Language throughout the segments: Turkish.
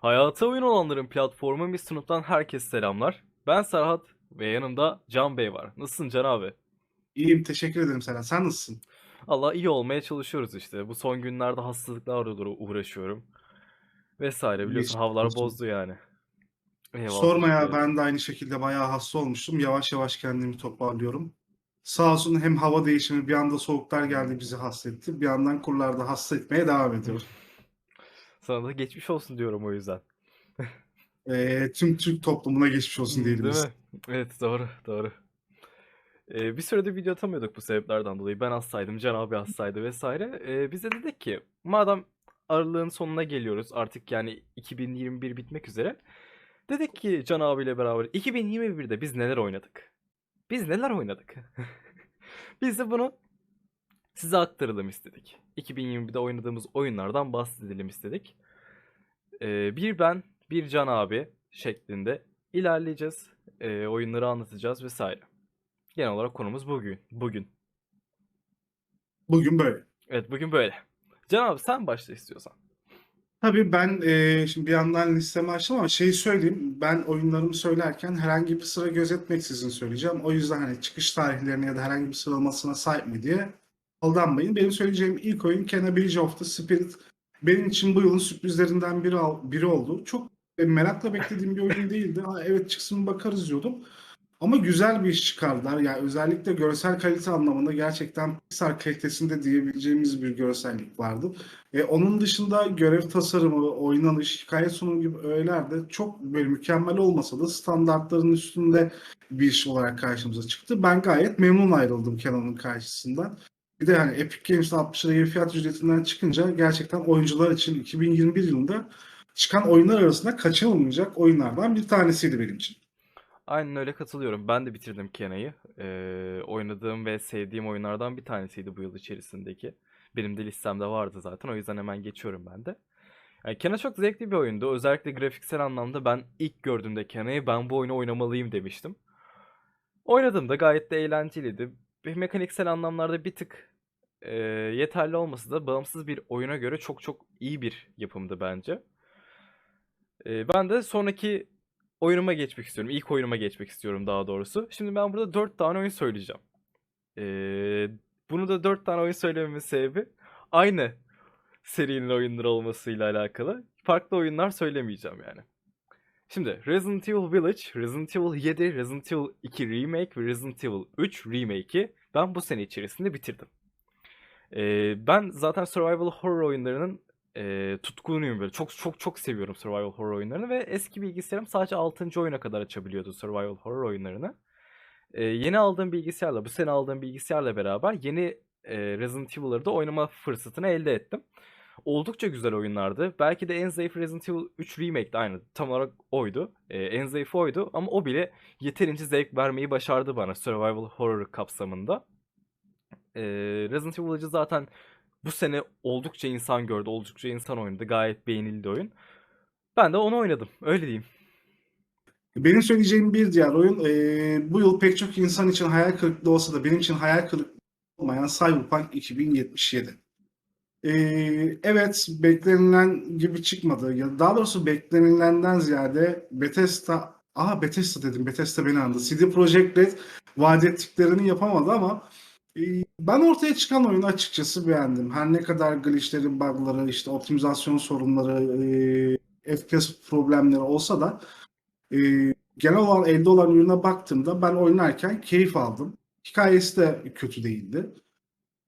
Hayata oyun olanların platformu bir sınıftan herkese selamlar. Ben Serhat ve yanımda Can Bey var. Nasılsın Can abi? İyiyim teşekkür ederim Serhat. Sen nasılsın? Allah iyi olmaya çalışıyoruz işte. Bu son günlerde hastalıklarla doğru uğraşıyorum. Vesaire biliyorsun Geçmiş havalar olsun. bozdu yani. Eyvallah, Sorma ya ben de aynı şekilde bayağı hasta olmuştum. Yavaş yavaş kendimi toparlıyorum. Sağ olsun hem hava değişimi bir anda soğuklar geldi bizi hasta etti. Bir yandan kurlar da hasta etmeye devam ediyor. Sana da geçmiş olsun diyorum o yüzden. Ee, tüm Türk toplumuna geçmiş olsun diyelim Değil biz. mi? Evet doğru doğru. Ee, bir süredir video atamıyorduk bu sebeplerden dolayı. Ben hastaydım, Can abi hastaydı vesaire. Ee, biz de dedik ki madem aralığın sonuna geliyoruz artık yani 2021 bitmek üzere. Dedik ki Can abiyle beraber 2021'de biz neler oynadık? Biz neler oynadık? Biz de bunu size aktaralım istedik. 2021'de oynadığımız oyunlardan bahsedelim istedik. Ee, bir ben, bir Can abi şeklinde ilerleyeceğiz. Ee, oyunları anlatacağız vesaire. Genel olarak konumuz bugün. Bugün. Bugün böyle. Evet bugün böyle. Can abi sen başla istiyorsan. Tabii ben e, şimdi bir yandan listemi açtım ama şeyi söyleyeyim. Ben oyunlarımı söylerken herhangi bir sıra gözetmeksizin söyleyeceğim. O yüzden hani çıkış tarihlerine ya da herhangi bir sıralamasına sahip mi diye aldanmayın. Benim söyleyeceğim ilk oyun Kena Bridge of the Spirit. Benim için bu yılın sürprizlerinden biri, biri oldu. Çok e, merakla beklediğim bir oyun değildi. Ha, evet çıksın bakarız diyordum. Ama güzel bir iş çıkardılar. Yani özellikle görsel kalite anlamında gerçekten Pixar kalitesinde diyebileceğimiz bir görsellik vardı. E, onun dışında görev tasarımı, oynanış, hikaye sunumu gibi öğeler de çok böyle mükemmel olmasa da standartların üstünde bir iş olarak karşımıza çıktı. Ben gayet memnun ayrıldım Kenan'ın karşısından. Bir de hani Epic Games'te 60 lira fiyat ücretinden çıkınca gerçekten oyuncular için 2021 yılında çıkan oyunlar arasında kaçınılmayacak oyunlardan bir tanesiydi benim için. Aynen öyle katılıyorum. Ben de bitirdim Kena'yı. Ee, oynadığım ve sevdiğim oyunlardan bir tanesiydi bu yıl içerisindeki. Benim de listemde vardı zaten. O yüzden hemen geçiyorum ben de. Yani Kena çok zevkli bir oyundu. Özellikle grafiksel anlamda ben ilk gördüğümde Kena'yı ben bu oyunu oynamalıyım demiştim. Oynadım da gayet de eğlenceliydi. Bir mekaniksel anlamlarda bir tık e, yeterli olmasa da bağımsız bir oyuna göre çok çok iyi bir yapımdı bence. E, ben de sonraki oyunuma geçmek istiyorum. İlk oyunuma geçmek istiyorum daha doğrusu. Şimdi ben burada 4 tane oyun söyleyeceğim. E, bunu da 4 tane oyun söylememin sebebi aynı serinin oyunları olmasıyla alakalı. Farklı oyunlar söylemeyeceğim yani. Şimdi Resident Evil Village, Resident Evil 7, Resident Evil 2 Remake ve Resident Evil 3 Remake'i ben bu sene içerisinde bitirdim. Ee, ben zaten survival horror oyunlarının e, tutkunuyum böyle. Çok çok çok seviyorum survival horror oyunlarını ve eski bilgisayarım sadece 6. oyuna kadar açabiliyordu survival horror oyunlarını. Ee, yeni aldığım bilgisayarla, bu sene aldığım bilgisayarla beraber yeni e, Resident Evil'ları da oynama fırsatını elde ettim. Oldukça güzel oyunlardı. Belki de en zayıf Resident Evil 3 Remake de aynı. Tam olarak oydu. Ee, en zayıfı oydu ama o bile yeterince zevk vermeyi başardı bana survival horror kapsamında. Ee, Resident Evil zaten bu sene oldukça insan gördü, oldukça insan oynadı. Gayet beğenildi oyun. Ben de onu oynadım. Öyle diyeyim. Benim söyleyeceğim bir diğer oyun e, bu yıl pek çok insan için hayal kırıklığı olsa da benim için hayal kırıklığı olmayan Cyberpunk 2077. E, evet beklenilen gibi çıkmadı. Ya daha doğrusu beklenilenden ziyade Bethesda Aha Bethesda dedim. Bethesda beni andı. CD Projekt Red vaat ettiklerini yapamadı ama e, ben ortaya çıkan oyunu açıkçası beğendim. Her ne kadar glitchleri, bug'ları, işte optimizasyon sorunları, e, FPS problemleri olsa da e, genel olarak elde olan ürüne baktığımda ben oynarken keyif aldım. Hikayesi de kötü değildi.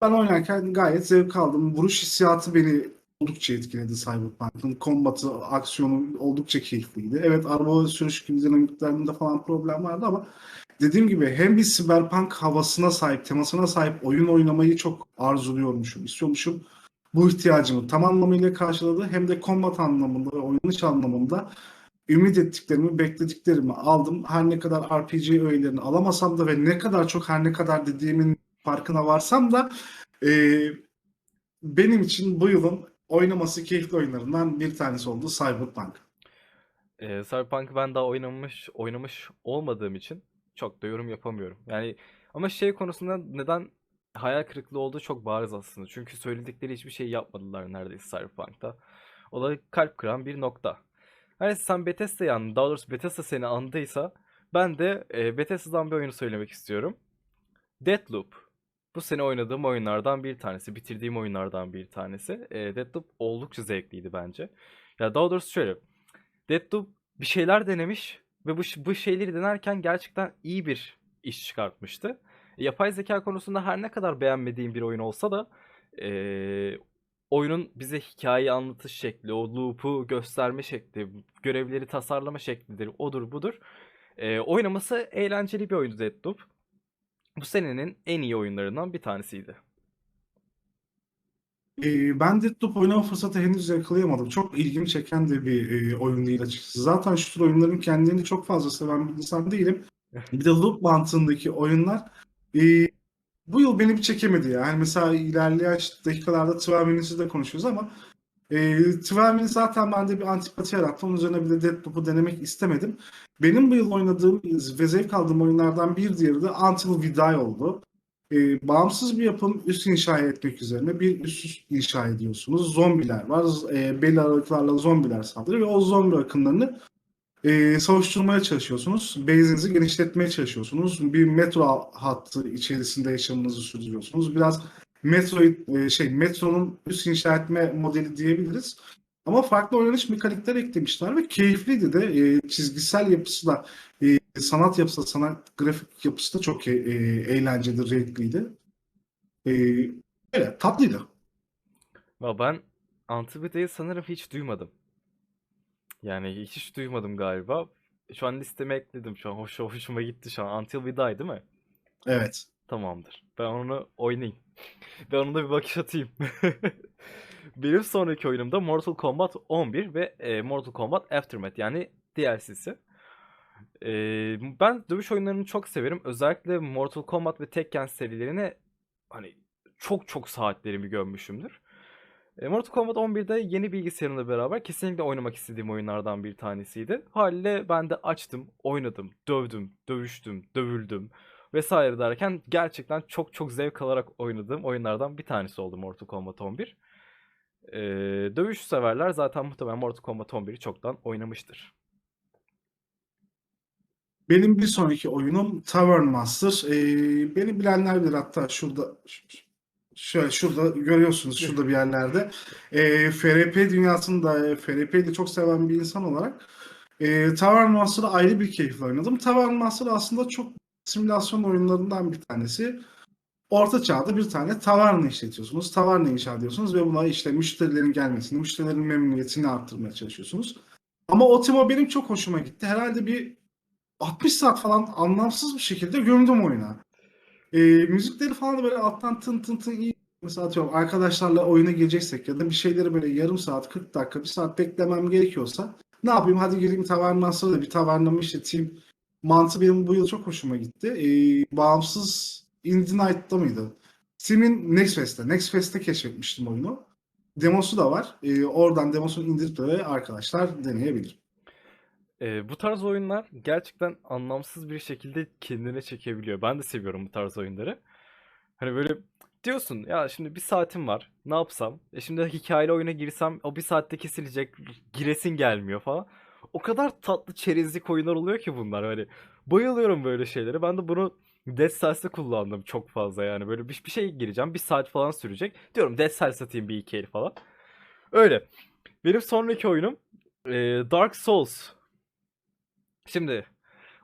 Ben oynarken gayet zevk aldım. Vuruş hissiyatı beni oldukça etkiledi Cyberpunk'ın. Kombatı, aksiyonu oldukça keyifliydi. Evet araba sürüş gibi dinamiklerinde falan problem vardı ama dediğim gibi hem bir Cyberpunk havasına sahip, temasına sahip oyun oynamayı çok arzuluyormuşum, istiyormuşum. Bu ihtiyacımı tam anlamıyla karşıladı. Hem de kombat anlamında ve oynanış anlamında ümit ettiklerimi, beklediklerimi aldım. Her ne kadar RPG öğelerini alamasam da ve ne kadar çok her ne kadar dediğimin farkına varsam da e, benim için bu yılın oynaması keyifli oyunlarından bir tanesi oldu Cyberpunk. Ee, Cyberpunk'ı ben daha oynamış oynamış olmadığım için çok da yorum yapamıyorum. Yani ama şey konusunda neden hayal kırıklığı olduğu çok bariz aslında. Çünkü söyledikleri hiçbir şey yapmadılar neredeyse Cyberpunk'ta. O da kalp kıran bir nokta. Hani sen Bethesda'yı andın, daha doğrusu Bethesda seni andıysa ben de e, Bethesda'dan bir oyunu söylemek istiyorum. Deathloop. Bu sene oynadığım oyunlardan bir tanesi, bitirdiğim oyunlardan bir tanesi. E, Deathloop oldukça zevkliydi bence. Ya daha doğrusu şöyle. Deathloop bir şeyler denemiş ve bu, bu şeyleri denerken gerçekten iyi bir iş çıkartmıştı. Yapay zeka konusunda her ne kadar beğenmediğim bir oyun olsa da e, oyunun bize hikayeyi anlatış şekli, o loop'u gösterme şekli, görevleri tasarlama şeklidir, odur budur. E, oynaması eğlenceli bir oyundu Deathloop. Bu senenin en iyi oyunlarından bir tanesiydi. Ben Deathloop oynama fırsatı henüz yakalayamadım. Çok ilgimi çeken de bir e, oyun değil açıkçası. Zaten şu tür oyunların kendilerini çok fazla seven bir insan değilim. Bir de loop mantığındaki oyunlar e, bu yıl beni bir çekemedi ya. Yani mesela ilerleyen dakikalarda 12 Minutes'i de konuşuyoruz ama e, 12 Minutes zaten bende bir antipati yarattı. Onun üzerine bir de Deathloop'u denemek istemedim. Benim bu yıl oynadığım ve zevk aldığım oyunlardan bir diğeri de Until We Die oldu. E, bağımsız bir yapım üst inşa etmek üzerine bir üst inşa ediyorsunuz. Zombiler var. E, belli aralıklarla zombiler saldırıyor ve o zombi akımlarını e, savuşturmaya çalışıyorsunuz. Base'inizi genişletmeye çalışıyorsunuz. Bir metro hattı içerisinde yaşamınızı sürdürüyorsunuz. Biraz metro e, şey metronun üst inşa etme modeli diyebiliriz. Ama farklı oynanış mekanikler eklemişler ve keyifliydi de e, çizgisel yapısı da e, sanat yapısı da sanat grafik yapısı da çok e, e, eğlenceli, renkliydi. E, öyle tatlıydı. Ya ben Antibide'yi sanırım hiç duymadım. Yani hiç duymadım galiba. Şu an listeme ekledim. Şu an hoş, hoşuma gitti şu an. Until We Die değil mi? Evet. Tamamdır. Ben onu oynayayım. Ben ona da bir bakış atayım. Benim sonraki oyunum da Mortal Kombat 11 ve e, Mortal Kombat Aftermath yani DLC'si. E, ben dövüş oyunlarını çok severim. Özellikle Mortal Kombat ve Tekken serilerine hani çok çok saatlerimi gömmüşümdür. E, Mortal Kombat 11'de yeni bilgisayarımla beraber kesinlikle oynamak istediğim oyunlardan bir tanesiydi. Haliyle ben de açtım, oynadım, dövdüm, dövüştüm, dövüldüm vesaire derken gerçekten çok çok zevk alarak oynadığım oyunlardan bir tanesi oldu Mortal Kombat 11. Ee, dövüş severler zaten muhtemelen Mortal Kombat 11'i çoktan oynamıştır. Benim bir sonraki oyunum Tavern Master. Ee, beni bilenler bilir hatta şurada şöyle şurada görüyorsunuz şurada bir yerlerde. Ee, FRP dünyasında FRP'yi de çok seven bir insan olarak e, Tavern Master'ı ayrı bir keyifle oynadım. Tavern Master aslında çok simülasyon oyunlarından bir tanesi. Orta çağda bir tane taverna işletiyorsunuz. Taverna inşa ediyorsunuz ve buna işte müşterilerin gelmesini, müşterilerin memnuniyetini arttırmaya çalışıyorsunuz. Ama o tema benim çok hoşuma gitti. Herhalde bir 60 saat falan anlamsız bir şekilde gömdüm oyuna. E, müzikleri falan da böyle alttan tın tın tın iyi. Mesela atıyorum arkadaşlarla oyuna gireceksek ya da bir şeyleri böyle yarım saat, 40 dakika, bir saat beklemem gerekiyorsa ne yapayım hadi gireyim tavernasına da bir tavernamı işleteyim. Mantığı benim bu yıl çok hoşuma gitti. E, bağımsız Indie Night'ta mıydı? Steam'in Next Fest'te. Next Fest'te keşfetmiştim oyunu. Demosu da var. E, oradan demosunu indirip de arkadaşlar deneyebilir. Ee, bu tarz oyunlar gerçekten anlamsız bir şekilde kendine çekebiliyor. Ben de seviyorum bu tarz oyunları. Hani böyle diyorsun ya şimdi bir saatim var. Ne yapsam? E şimdi hikayeli oyuna girsem o bir saatte kesilecek. Giresin gelmiyor falan. O kadar tatlı çerezlik oyunlar oluyor ki bunlar. Hani bayılıyorum böyle şeylere. Ben de bunu Dead Cells'te kullandım çok fazla yani. Böyle bir, bir şey gireceğim. Bir saat falan sürecek. Diyorum Dead Cells atayım bir iki el falan. Öyle. Benim sonraki oyunum e, Dark Souls. Şimdi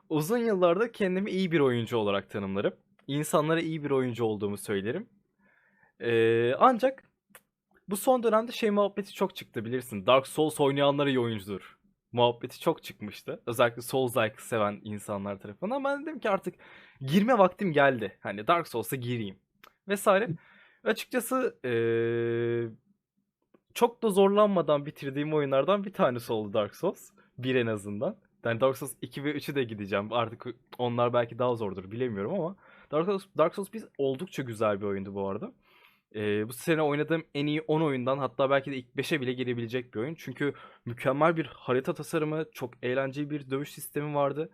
uzun yıllarda kendimi iyi bir oyuncu olarak tanımlarım. İnsanlara iyi bir oyuncu olduğumu söylerim. E, ancak bu son dönemde şey muhabbeti çok çıktı bilirsin. Dark Souls oynayanlar iyi oyuncudur. Muhabbeti çok çıkmıştı. Özellikle Souls-like seven insanlar tarafından. Ben dedim ki artık girme vaktim geldi. Hani Dark Souls'a gireyim. Vesaire. Açıkçası eee, çok da zorlanmadan bitirdiğim oyunlardan bir tanesi oldu Dark Souls. Bir en azından. Yani Dark Souls 2 ve 3'ü de gideceğim. Artık onlar belki daha zordur bilemiyorum ama Dark Souls, Dark Souls 1 oldukça güzel bir oyundu bu arada. Ee, bu sene oynadığım en iyi 10 oyundan hatta belki de ilk 5'e bile girebilecek bir oyun. Çünkü mükemmel bir harita tasarımı, çok eğlenceli bir dövüş sistemi vardı.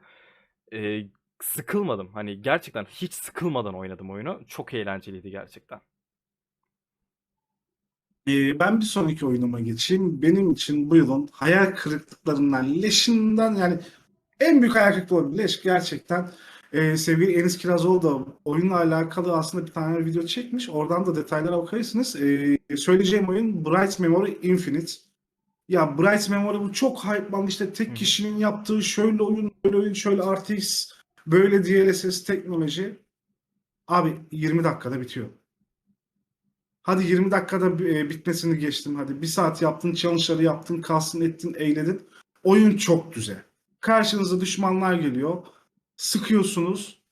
Ee, sıkılmadım. Hani gerçekten hiç sıkılmadan oynadım oyunu. Çok eğlenceliydi gerçekten. Ee, ben bir sonraki oyunuma geçeyim. Benim için bu yılın hayal kırıklıklarından, leşinden yani en büyük hayal kırıklığı olabilir. Leş gerçekten. Ee, sevgili Enis Kirazoğlu da oyunla alakalı aslında bir tane video çekmiş. Oradan da detaylara bakarsınız. Ee, söyleyeceğim oyun Bright Memory Infinite. Ya Bright Memory bu çok hype'landı. İşte tek kişinin yaptığı şöyle oyun, böyle oyun, şöyle RTX, böyle DLSS teknoloji. Abi 20 dakikada bitiyor. Hadi 20 dakikada e, bitmesini geçtim. Hadi bir saat yaptın, challenge'ları yaptın, kalsın ettin, eğledin. Oyun çok güzel. Karşınıza düşmanlar geliyor. Sıkıyorsunuz.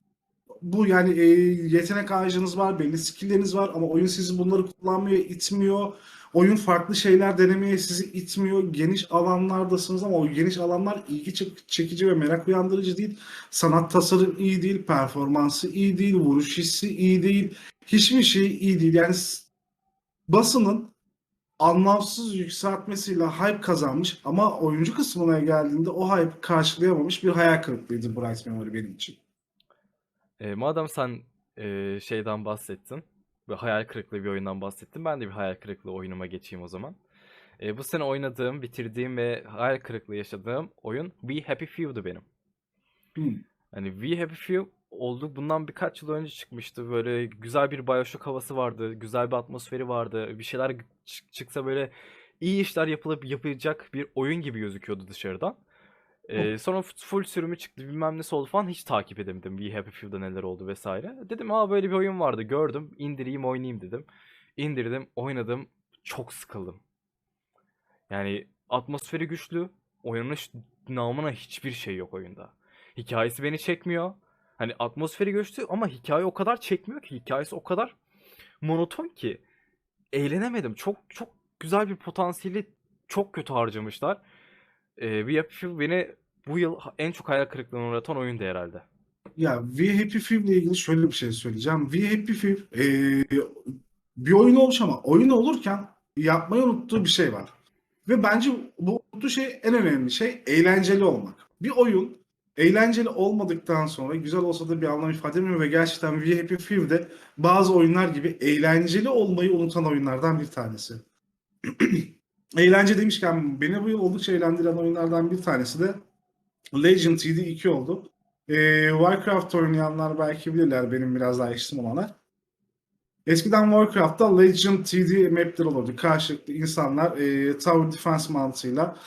Bu yani e, yetenek ağacınız var, belli skill'leriniz var ama oyun sizi bunları kullanmaya itmiyor. Oyun farklı şeyler denemeye sizi itmiyor. Geniş alanlardasınız ama o geniş alanlar ilgi çek- çekici ve merak uyandırıcı değil. Sanat tasarım iyi değil, performansı iyi değil, vuruş hissi iyi değil. Hiçbir şey iyi değil. Yani basının anlamsız yükseltmesiyle hype kazanmış ama oyuncu kısmına geldiğinde o hype karşılayamamış bir hayal kırıklığıydı Bright Memory benim için. E, madem sen e, şeyden bahsettin ve hayal kırıklığı bir oyundan bahsettin, ben de bir hayal kırıklığı oyunuma geçeyim o zaman. E, bu sene oynadığım, bitirdiğim ve hayal kırıklığı yaşadığım oyun We Happy Few'du benim. Hmm. Hani We Happy Few oldu. Bundan birkaç yıl önce çıkmıştı. Böyle güzel bir Bioshock havası vardı. Güzel bir atmosferi vardı. Bir şeyler çık- çıksa böyle iyi işler yapılıp yapacak bir oyun gibi gözüküyordu dışarıdan. Ee, sonra full sürümü çıktı bilmem nesi oldu falan hiç takip edemedim. We Happy Few'da neler oldu vesaire. Dedim aa böyle bir oyun vardı gördüm indireyim oynayayım dedim. İndirdim oynadım çok sıkıldım. Yani atmosferi güçlü. Oynanış namına hiçbir şey yok oyunda. Hikayesi beni çekmiyor. Hani atmosferi güçlü ama hikaye o kadar çekmiyor ki. Hikayesi o kadar monoton ki. Eğlenemedim. Çok çok güzel bir potansiyeli çok kötü harcamışlar. Ee, bir yapı beni bu yıl en çok hayal kırıklığına uğratan oyundu herhalde. Ya We Happy Few ile ilgili şöyle bir şey söyleyeceğim. We Happy Few eee, bir oyun olmuş ama oyun olurken yapmayı unuttuğu bir şey var. Ve bence bu unuttuğu şey en önemli şey eğlenceli olmak. Bir oyun eğlenceli olmadıktan sonra güzel olsa da bir anlam ifade etmiyor ve gerçekten We Happy Few de bazı oyunlar gibi eğlenceli olmayı unutan oyunlardan bir tanesi. Eğlence demişken beni bu yıl oldukça eğlendiren oyunlardan bir tanesi de Legend TD 2 oldu. Ee, Warcraft oynayanlar belki bilirler benim biraz daha yaşım olanlar. Eskiden Warcraft'ta Legend TD mapler olurdu. Karşılıklı insanlar e, Tower Defense mantığıyla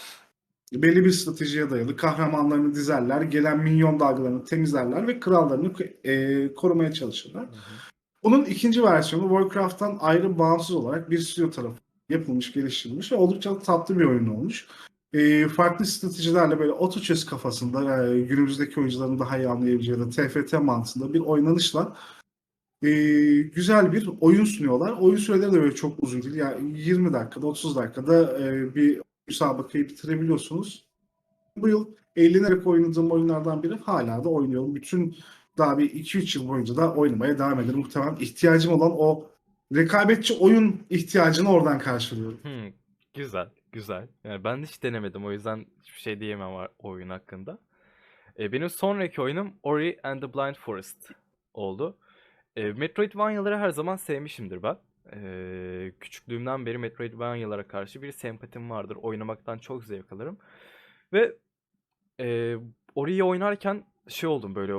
belli bir stratejiye dayalı kahramanlarını dizerler, gelen minyon dalgalarını temizlerler ve krallarını e, korumaya çalışırlar. Bunun ikinci versiyonu Warcraft'tan ayrı bağımsız olarak bir stüdyo tarafı yapılmış, geliştirilmiş ve oldukça tatlı bir oyun olmuş. E, farklı stratejilerle böyle auto chess kafasında e, günümüzdeki oyuncuların daha iyi anlayabileceği ya da TFT mantığında bir oynanışla e, güzel bir oyun sunuyorlar. Oyun süreleri de böyle çok uzun değil. Yani 20 dakikada, 30 dakikada e, bir müsabakayı bitirebiliyorsunuz. Bu yıl eğlenerek oynadığım oyunlardan biri hala da oynuyorum. Bütün daha bir 2-3 yıl boyunca da oynamaya devam ederim. Muhtemelen ihtiyacım olan o rekabetçi oyun ihtiyacını oradan karşılıyorum. Hmm, güzel, güzel. Yani ben hiç denemedim o yüzden hiçbir şey diyemem o oyun hakkında. Ee, benim sonraki oyunum Ori and the Blind Forest oldu. Ee, Metroidvania'ları her zaman sevmişimdir ben. Ee, küçüklüğümden beri Metroidvania'lara karşı bir sempatim vardır. Oynamaktan çok zevk alırım. Ve e, Ori'yi oynarken şey oldum böyle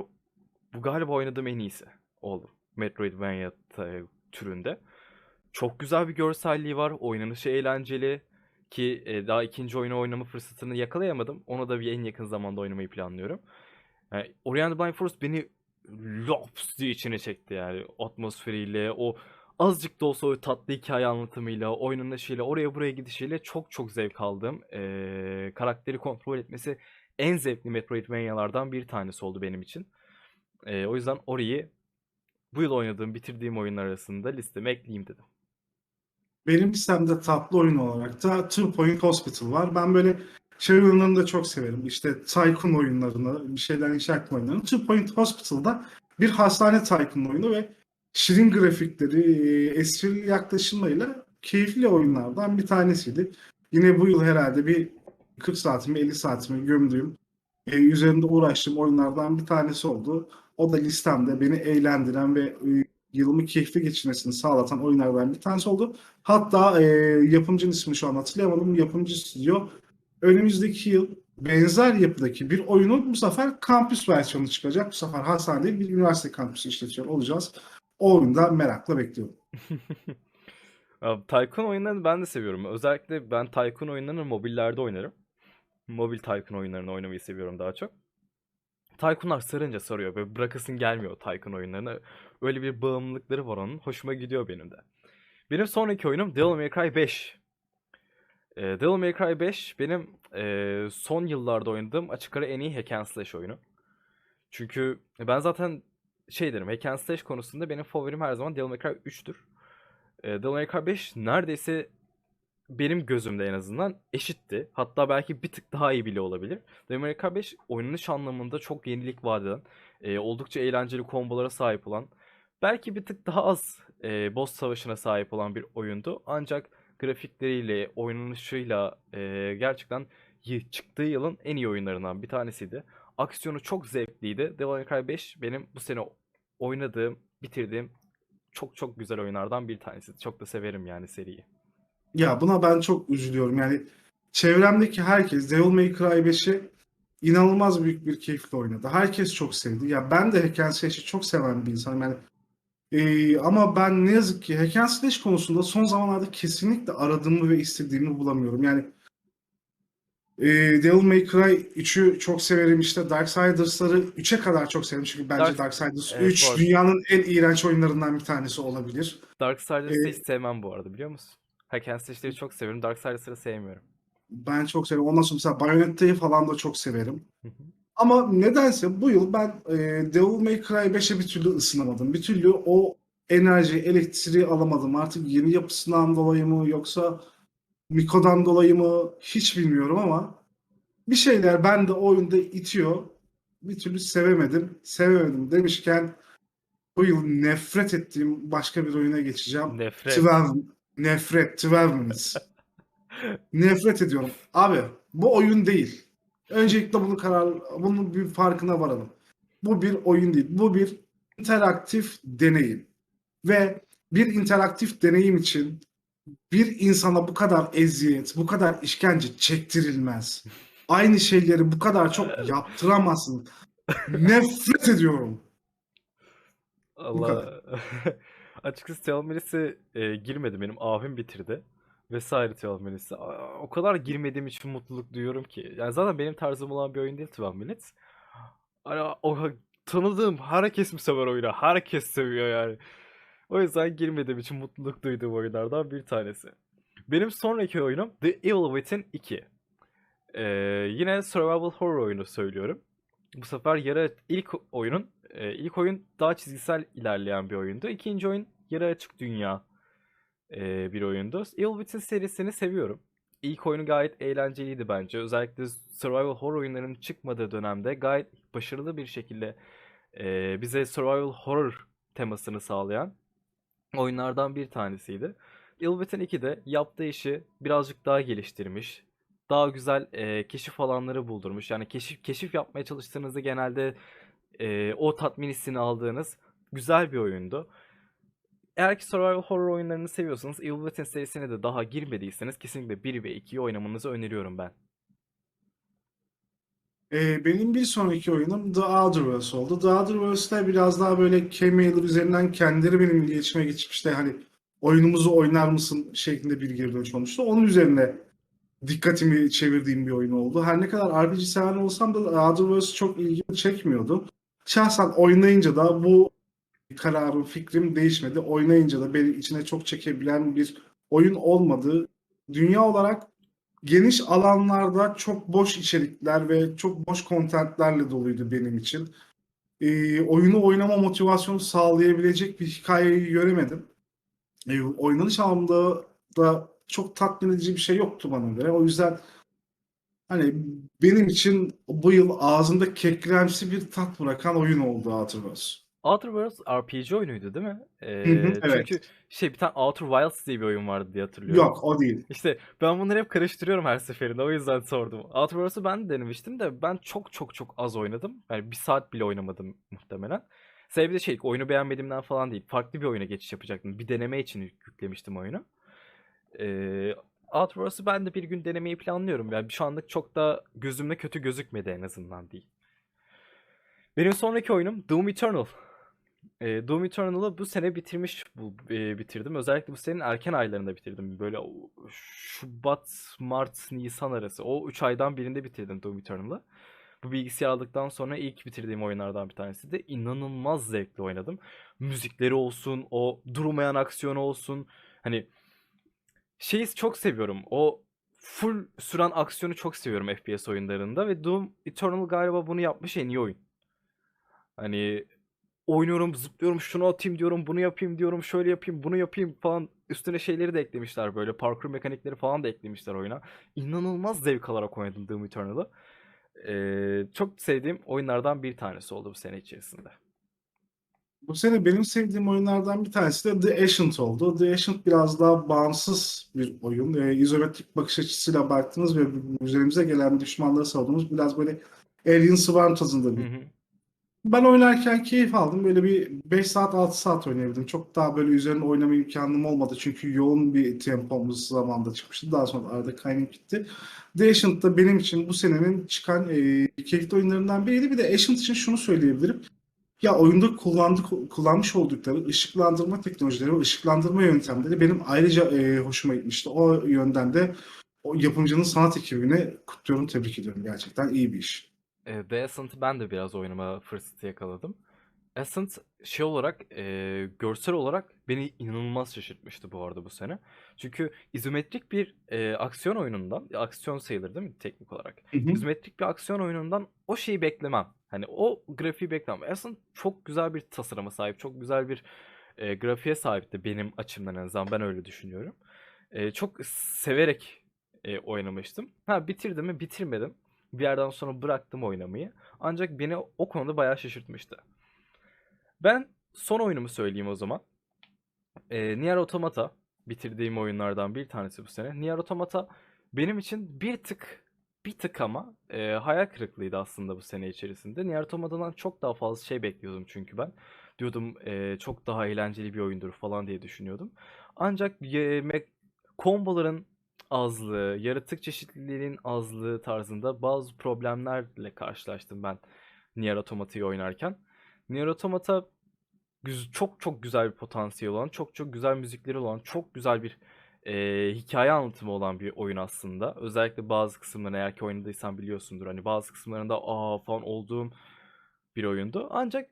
bu galiba oynadığım en iyisi oldu. Metroidvania türünde. Çok güzel bir görselliği var. Oynanışı eğlenceli. Ki e, daha ikinci oyunu oynama fırsatını yakalayamadım. Onu da bir en yakın zamanda oynamayı planlıyorum. Yani Ori and the Blind Forest beni lops diye içine çekti yani. Atmosferiyle, o azıcık da olsa o tatlı hikaye anlatımıyla, oynanışıyla, oraya buraya gidişiyle çok çok zevk aldım. Ee, karakteri kontrol etmesi en zevkli Metroidvania'lardan bir tanesi oldu benim için. Ee, o yüzden Ori'yi bu yıl oynadığım, bitirdiğim oyunlar arasında listeme ekleyeyim dedim. Benim listemde tatlı oyun olarak da Two Point Hospital var. Ben böyle şey oyunlarını da çok severim. İşte Tycoon oyunlarını, bir şeyler inşa etme oyunlarını. Two Point Hospital'da bir hastane Tycoon oyunu ve şirin grafikleri, e, esprili yaklaşımlarıyla keyifli oyunlardan bir tanesiydi. Yine bu yıl herhalde bir 40 saatimi, 50 saatimi gömdüğüm, e, üzerinde uğraştığım oyunlardan bir tanesi oldu. O da listemde beni eğlendiren ve e, yılımı keyifli geçirmesini sağlatan oyunlardan bir tanesi oldu. Hatta e, yapımcının ismini şu an hatırlayamadım. Yapımcı stüdyo önümüzdeki yıl benzer yapıdaki bir oyunun bu sefer kampüs versiyonu çıkacak. Bu sefer hastane değil bir üniversite kampüsü işletiyor olacağız. O oyunu da merakla bekliyorum. Abi, Tycoon oyunlarını ben de seviyorum. Özellikle ben Tycoon oyunlarını mobillerde oynarım. Mobil Tycoon oyunlarını oynamayı seviyorum daha çok. Tycoon'lar sarınca sarıyor. Böyle bırakasın gelmiyor Tycoon oyunlarına. Öyle bir bağımlılıkları var onun. Hoşuma gidiyor benim de. Benim sonraki oyunum Devil May Cry 5. Ee, Devil May Cry 5 benim ee, son yıllarda oynadığım açık ara en iyi hack and slash oyunu. Çünkü ben zaten şey derim hack and slash konusunda benim favorim her zaman Devil May Cry 3'tür. Ee, Devil May Cry 5 neredeyse benim gözümde en azından eşitti. Hatta belki bir tık daha iyi bile olabilir. Cry 5 oynanış anlamında çok yenilik vaat eden, e, oldukça eğlenceli kombolara sahip olan, belki bir tık daha az e, boss savaşına sahip olan bir oyundu. Ancak grafikleriyle, oynanışıyla e, gerçekten çıktığı yılın en iyi oyunlarından bir tanesiydi. Aksiyonu çok zevkliydi. Devil May Cry 5 benim bu sene oynadığım, bitirdiğim çok çok güzel oyunlardan bir tanesi. Çok da severim yani seriyi. Ya buna ben çok üzülüyorum. Yani çevremdeki herkes Devil May Cry 5'i inanılmaz büyük bir keyifle oynadı. Herkes çok sevdi. Ya ben de Hack and Slash'i çok seven bir insanım. Yani Ee, ama ben ne yazık ki Hack and Slash konusunda son zamanlarda kesinlikle aradığımı ve istediğimi bulamıyorum. Yani e, Devil May Cry 3'ü çok severim. İşte Darksiders'ları 3'e kadar çok severim. Çünkü bence Dark- Darksiders Evet, 3 bu arada. dünyanın en iğrenç oyunlarından bir tanesi olabilir. Darksiders'ı Ee, hiç sevmem bu arada biliyor musun? Hack and Slash'leri çok seviyorum. Darksiders'ları sevmiyorum. Ben çok severim. Ondan sonra mesela Bayonetta'yı falan da çok severim. Ama nedense bu yıl ben e, Devil May Cry 5'e bir türlü ısınamadım. Bir türlü o enerji, elektriği alamadım. Artık yeni yapısından dolayı mı yoksa Miko'dan dolayı mı hiç bilmiyorum ama bir şeyler bende o oyunda itiyor. Bir türlü sevemedim. Sevemedim demişken bu yıl nefret ettiğim başka bir oyuna geçeceğim. Nefret. 12 nefret 12 minutes. Nefret ediyorum. Abi bu oyun değil. Öncelikle bunu karar bunun bir farkına varalım. Bu bir oyun değil. Bu bir interaktif deneyim. Ve bir interaktif deneyim için bir insana bu kadar eziyet, bu kadar işkence çektirilmez. Aynı şeyleri bu kadar çok yaptıramazsın. Nefret ediyorum. Allah. Açıkçası Telmeris'e e, girmedi. Benim abim bitirdi. Vesaire Telmeris'e. Aa, O kadar girmediğim için mutluluk duyuyorum ki. Yani zaten benim tarzım olan bir oyun değil 12 Minutes. Hani o tanıdığım herkes mi sever oyunu? Herkes seviyor yani. O yüzden girmediğim için mutluluk duyduğum oyunlardan bir tanesi. Benim sonraki oyunum The Evil Within 2. Ee, yine survival horror oyunu söylüyorum. Bu sefer yarı ilk oyunun e, ilk oyun daha çizgisel ilerleyen bir oyundu. İkinci oyun yarı açık dünya e, bir oyundu. Evil Within serisini seviyorum. İlk oyunu gayet eğlenceliydi bence. Özellikle survival horror oyunlarının çıkmadığı dönemde gayet başarılı bir şekilde e, bize survival horror temasını sağlayan oyunlardan bir tanesiydi. Evil Within 2 de yaptığı işi birazcık daha geliştirmiş. Daha güzel e, keşif alanları buldurmuş. Yani keşif keşif yapmaya çalıştığınızda genelde e, o tatmin hissini aldığınız güzel bir oyundu. Eğer ki survival horror oyunlarını seviyorsanız Evil Within serisine de daha girmediyseniz kesinlikle 1 ve 2'yi oynamanızı öneriyorum ben. Ee, benim bir sonraki oyunum The Otherverse oldu. The Otherverse'de biraz daha böyle K-Mailer üzerinden kendileri benimle iletişime geçip işte hani oyunumuzu oynar mısın şeklinde bir geri dönüş olmuştu. Onun üzerine dikkatimi çevirdiğim bir oyun oldu. Her ne kadar RPG seven olsam da The Otherverse çok ilgimi çekmiyordu. Şahsen oynayınca da bu kararım, fikrim değişmedi. Oynayınca da beni içine çok çekebilen bir oyun olmadı. Dünya olarak geniş alanlarda çok boş içerikler ve çok boş kontentlerle doluydu benim için. Ee, oyunu oynama motivasyonu sağlayabilecek bir hikayeyi göremedim. Ee, oynanış anlamında da çok tatmin edici bir şey yoktu bana göre. O yüzden hani benim için bu yıl ağzımda kekremsi bir tat bırakan oyun oldu Outerverse. Outer Worlds RPG oyunuydu değil mi? Hı hı, Ee, evet. çünkü şey bir tane Outer Wilds diye bir oyun vardı diye hatırlıyorum. Yok o değil. İşte ben bunları hep karıştırıyorum her seferinde. O yüzden sordum. Outer Worlds'ı ben de denemiştim de ben çok çok çok az oynadım. Yani bir saat bile oynamadım muhtemelen. Sebebi de şey oyunu beğenmediğimden falan değil. Farklı bir oyuna geçiş yapacaktım. Bir deneme için yük- yüklemiştim oyunu. Ee, Outerworlds'ı ben de bir gün denemeyi planlıyorum. Yani şu anlık çok da gözümde kötü gözükmedi en azından değil. Benim sonraki oyunum Doom Eternal. Ee, Doom Eternal'ı bu sene bitirmiş bu, e, bitirdim. Özellikle bu senenin erken aylarında bitirdim. Böyle Şubat, Mart, Nisan arası. O 3 aydan birinde bitirdim Doom Eternal'ı. Bu bilgisayarı aldıktan sonra ilk bitirdiğim oyunlardan bir tanesi de inanılmaz zevkli oynadım. Müzikleri olsun, o durmayan aksiyonu olsun. Hani şeyi çok seviyorum. O full süren aksiyonu çok seviyorum FPS oyunlarında ve Doom Eternal galiba bunu yapmış en iyi oyun. Hani oynuyorum, zıplıyorum, şunu atayım diyorum, bunu yapayım diyorum, şöyle yapayım, bunu yapayım falan. Üstüne şeyleri de eklemişler böyle. Parkur mekanikleri falan da eklemişler oyuna. İnanılmaz zevk alarak oynadım Doom Eternal'ı. Ee, çok sevdiğim oyunlardan bir tanesi oldu bu sene içerisinde. Bu sene benim sevdiğim oyunlardan bir tanesi de The Ascent oldu. The Ascent biraz daha bağımsız bir oyun. E, izometrik bakış açısıyla baktığımız ve üzerimize gelen düşmanları savduğumuz biraz böyle Alien Swarm tadında Hı bir hı. Ben oynarken keyif aldım. Böyle bir 5 saat 6 saat oynayabildim. Çok daha böyle üzerine oynama imkanım olmadı. Çünkü yoğun bir tempomuz zamanda çıkmıştı. Daha sonra arada kaynayıp gitti. The Ascent da benim için bu senenin çıkan e, keyifli oyunlarından biriydi. Bir de Ascent için şunu söyleyebilirim. Ya oyunda kullandık, kullanmış oldukları ışıklandırma teknolojileri ışıklandırma yöntemleri benim ayrıca e, hoşuma gitmişti. O yönden de o yapımcının sanat ekibine kutluyorum, tebrik ediyorum. Gerçekten iyi bir iş. E, The Ascent'ı ben de biraz oynama fırsatı yakaladım. Ascent şey olarak, e, görsel olarak beni inanılmaz şaşırtmıştı bu arada bu sene. Çünkü izometrik bir e, aksiyon oyunundan, aksiyon sayılır değil mi teknik olarak? Hı hı. İzometrik bir aksiyon oyunundan o şeyi beklemem. Hani o grafiği beklemem. Ascent çok güzel bir tasarıma sahip, çok güzel bir e, grafiğe sahipti benim açımdan en azından ben öyle düşünüyorum. E, çok severek e, oynamıştım. Ha bitirdim mi? Bitirmedim. Bir yerden sonra bıraktım oynamayı. Ancak beni o konuda bayağı şaşırtmıştı. Ben son oyunumu söyleyeyim o zaman. E, Nier Automata bitirdiğim oyunlardan bir tanesi bu sene. Nier Automata benim için bir tık bir tık ama e, hayal kırıklığıydı aslında bu sene içerisinde. Nier Automata'dan çok daha fazla şey bekliyordum çünkü ben. Diyordum e, çok daha eğlenceli bir oyundur falan diye düşünüyordum. Ancak e, komboların azlığı, yaratık çeşitliliğinin azlığı tarzında bazı problemlerle karşılaştım ben Nier Automata'yı oynarken. Nier Automata çok çok güzel bir potansiyel olan, çok çok güzel müzikleri olan, çok güzel bir e, hikaye anlatımı olan bir oyun aslında. Özellikle bazı kısımlarını eğer ki oynadıysan biliyorsundur. Hani bazı kısımlarında aa falan olduğum bir oyundu. Ancak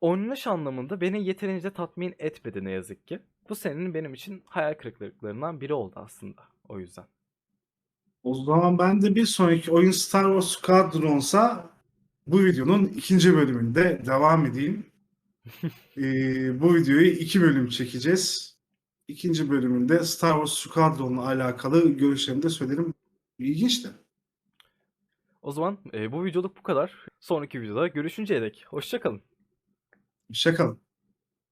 oynanış anlamında beni yeterince tatmin etmedi ne yazık ki. Bu senenin benim için hayal kırıklıklarından biri oldu aslında. O yüzden. O zaman ben de bir sonraki oyun Star Wars Squadrons'a bu videonun ikinci bölümünde devam edeyim. Ee, bu videoyu iki bölüm çekeceğiz. İkinci bölümünde Star Wars Squadron'la alakalı görüşlerimi de söylerim. İlginçti. O zaman e, bu videoluk bu kadar. Sonraki videoda görüşünceye dek. Hoşçakalın. Hoşçakalın.